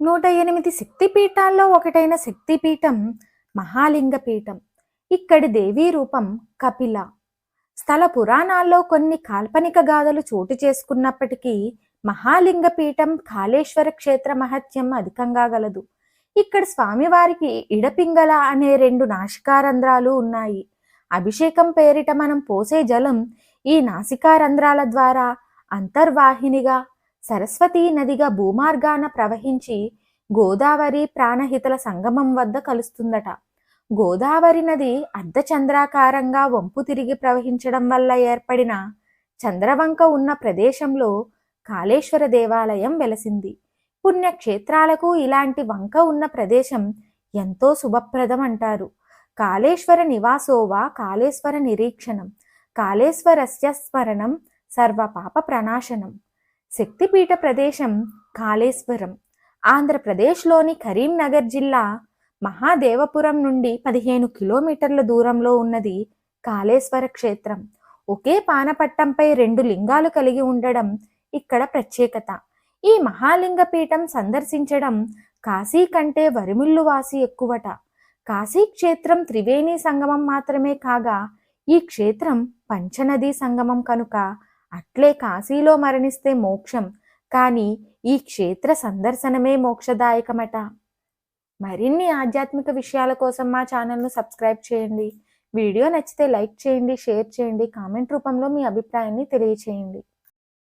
నూట ఎనిమిది శక్తిపీఠాల్లో ఒకటైన శక్తిపీఠం మహాలింగపీఠం ఇక్కడి దేవీ రూపం కపిల. స్థల పురాణాల్లో కొన్ని కాల్పనిక గాథలు చోటు చేసుకున్నప్పటికీ మహాలింగపీఠం కాళేశ్వర క్షేత్ర మహత్యం అధికంగా గలదు. ఇక్కడ స్వామివారికి ఇడపింగళ అనే రెండు నాసికారంధ్రాలు ఉన్నాయి. అభిషేకం పేరిట మనం పోసే జలం ఈ నాసికారంధ్రాల ద్వారా అంతర్వాహినిగా సరస్వతీ నదిగా భూమార్గాన ప్రవహించి గోదావరి ప్రాణహితల సంగమం వద్ద కలుస్తుందట. గోదావరి నది అర్ధచంద్రాకారంగా వంపు తిరిగి ప్రవహించడం వల్ల ఏర్పడిన చంద్రవంక ఉన్న ప్రదేశంలో కాళేశ్వర దేవాలయం వెలసింది. పుణ్యక్షేత్రాలకు ఇలాంటి వంక ఉన్న ప్రదేశం ఎంతో శుభప్రదం అంటారు కాళేశ్వర నివాసోవా కాళేశ్వర నిరీక్షణం కాళేశ్వరస్య స్మరణం సర్వ పాప ప్రణాశనం. శక్తిపీఠ ప్రదేశం కాళేశ్వరం. ఆంధ్రప్రదేశ్లోని కరీంనగర్ జిల్లా మహాదేవపురం నుండి పదిహేను కిలోమీటర్ల దూరంలో ఉన్నది కాళేశ్వర క్షేత్రం. ఒకే పానపట్టంపై రెండు లింగాలు కలిగి ఉండడం ఇక్కడ ప్రత్యేకత. ఈ మహాలింగ పీఠం సందర్శించడం కాశీ కంటే వరిమిల్లు వాసి ఎక్కువట. కాశీ క్షేత్రం త్రివేణి సంగమం మాత్రమే కాగా ఈ క్షేత్రం పంచనదీ సంగమం కనుక అట్లే కాశీలో మరణిస్తే మోక్షం కానీ ఈ క్షేత్ర సందర్శనమే మోక్షదాయకమట. మరిన్ని ఆధ్యాత్మిక విషయాల కోసం మా ఛానల్ను సబ్స్క్రైబ్ చేయండి. వీడియో నచ్చితే లైక్ చేయండి షేర్ చేయండి కామెంట్ రూపంలో మీ అభిప్రాయాన్ని తెలియచేయండి.